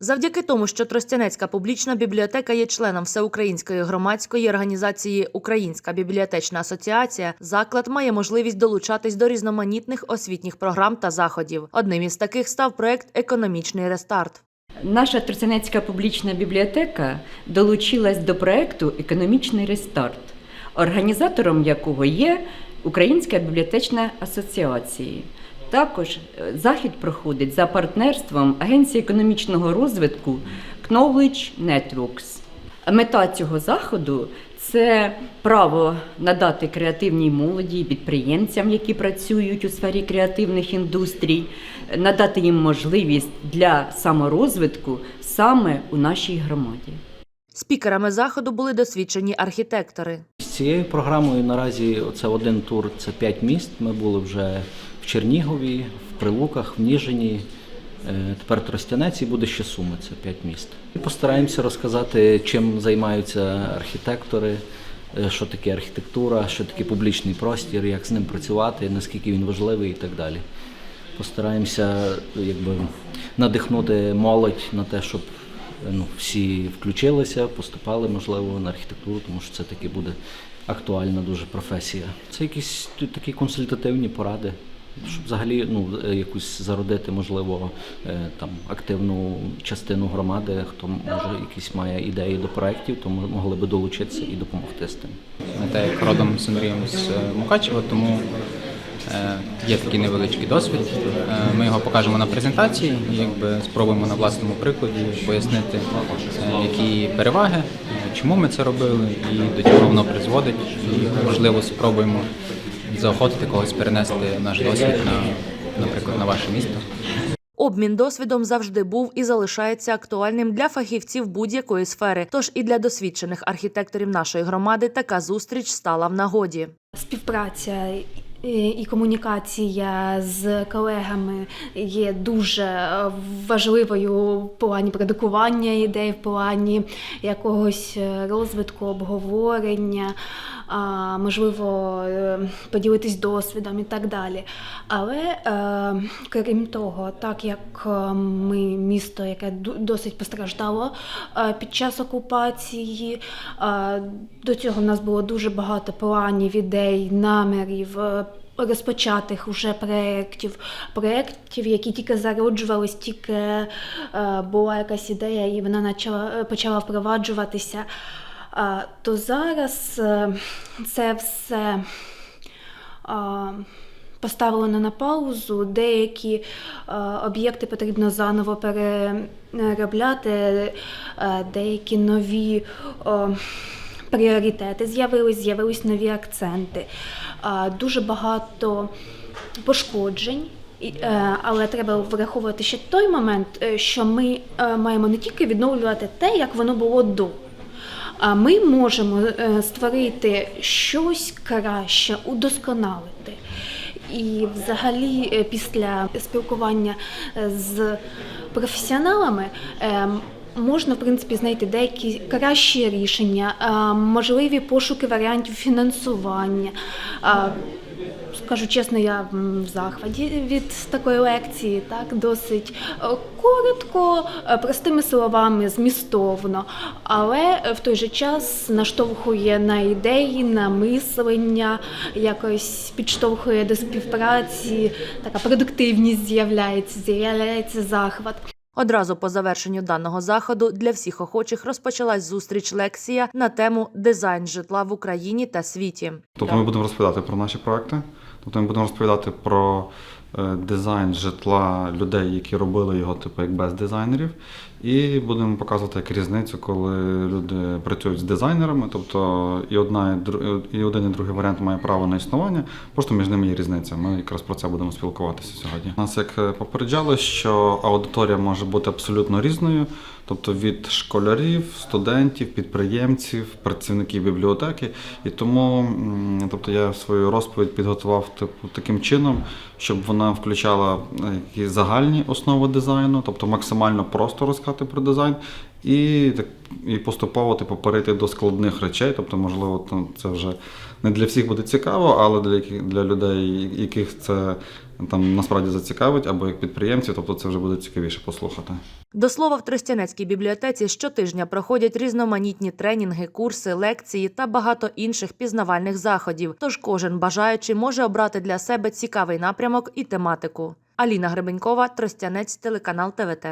Завдяки тому, що Тростянецька публічна бібліотека є членом всеукраїнської громадської організації Українська бібліотечна асоціація, заклад має можливість долучатись до різноманітних освітніх програм та заходів. Одним із таких став проект Економічний рестарт. Наша Тростянецька публічна бібліотека долучилась до проекту Економічний рестарт, організатором якого є Українська бібліотечна асоціація. Також е, захід проходить за партнерством Агенції економічного розвитку Knowledge Networks. Мета цього заходу це право надати креативній молоді підприємцям, які працюють у сфері креативних індустрій, надати їм можливість для саморозвитку саме у нашій громаді. Спікерами заходу були досвідчені архітектори. Цією програмою наразі це один тур, це п'ять міст. Ми були вже в Чернігові, в Прилуках, в Ніжині. Е, Тепер Тростянець і буде ще Суми, це п'ять міст. І постараємося розказати, чим займаються архітектори, е, що таке архітектура, що таке публічний простір, як з ним працювати, наскільки він важливий і так далі. Постараємося якби, надихнути молодь на те, щоб ну, всі включилися, поступали, можливо, на архітектуру, тому що це таки буде актуальна дуже професія. Це якісь такі консультативні поради, щоб взагалі ну, е, якусь зародити, можливо, е, там активну частину громади, хто може якісь має ідеї до проєктів, то мо- могли би долучитися і допомогти з тим. Ми так як родом з Андрієм з е, Мукачева, тому є такий невеличкий досвід. Е, Ми його покажемо на презентації і якби спробуємо на власному прикладі пояснити, е, які переваги, е, чому ми це робили і до чого воно призводить. І можливо спробуємо заохотити когось перенести наш досвід на, наприклад, на ваше місто. Обмін досвідом завжди був і залишається актуальним для фахівців будь-якої сфери. Тож і для досвідчених архітекторів нашої громади така зустріч стала в нагоді. Співпраця і і комунікація з колегами є дуже е, важливою в плані продукування ідей, в плані якогось е, розвитку, обговорення, можливо, е, поділитись досвідом і так далі. Але е, крім того, так як е, ми місто, яке досить постраждало е, під час окупації, е, до цього в нас було дуже багато планів, ідей, намірів. Е, Розпочатих уже проєктів, проєктів, які тільки зароджувались, тільки е, була якась ідея, і вона почала, е, почала впроваджуватися. А, то зараз е, це все а, поставлено на паузу. Деякі е, об'єкти потрібно заново переробляти, е, деякі нові е, пріоритети з'явились, з'явились нові акценти. Дуже багато пошкоджень. Е, Але треба враховувати ще той момент, е, що ми е, маємо не тільки відновлювати те, як воно було до. А ми можемо створити щось краще, удосконалити. І взагалі, після спілкування з професіоналами. Можна, в принципі, знайти деякі кращі рішення, е, можливі пошуки варіантів фінансування. Е, Скажу чесно, я в захваті від такої лекції, так досить е, коротко, простими словами, змістовно, але в той же час наштовхує на ідеї, на мислення, якось підштовхує до співпраці, така продуктивність з'являється, з'являється захват. Одразу по завершенню даного заходу для всіх охочих розпочалась зустріч лекція на тему дизайн житла в Україні та світі. Тобто ми будемо розповідати про наші проекти, тобто ми будемо розповідати про дизайн житла людей, які робили його, типу, як без дизайнерів, і будемо показувати як різницю, коли люди працюють з дизайнерами, тобто і одна і один і другий варіант має право на існування, просто між ними є різниця. Ми якраз про це будемо спілкуватися сьогодні. Нас як е, попереджали, що аудиторія може бути абсолютно різною. Тобто від школярів, студентів, підприємців, працівників бібліотеки. І тому тобто, я свою розповідь підготував типу, таким чином, щоб вона включала е, якісь загальні основи дизайну, тобто максимально просто розказати про дизайн, і, так, і поступово типу, перейти до складних речей. Тобто, можливо, там це вже не для всіх буде цікаво, але для, для людей, яких це там насправді зацікавить, або як підприємців, тобто це вже буде цікавіше послухати. До слова, в Тростянецькій бібліотеці щотижня проходять різноманітні тренінги, курси, лекції та багато інших пізнавальних заходів. Тож кожен бажаючий може обрати для себе цікавий напрямок і тематику. Аліна Гребенькова, Тростянець, телеканал ТВТ.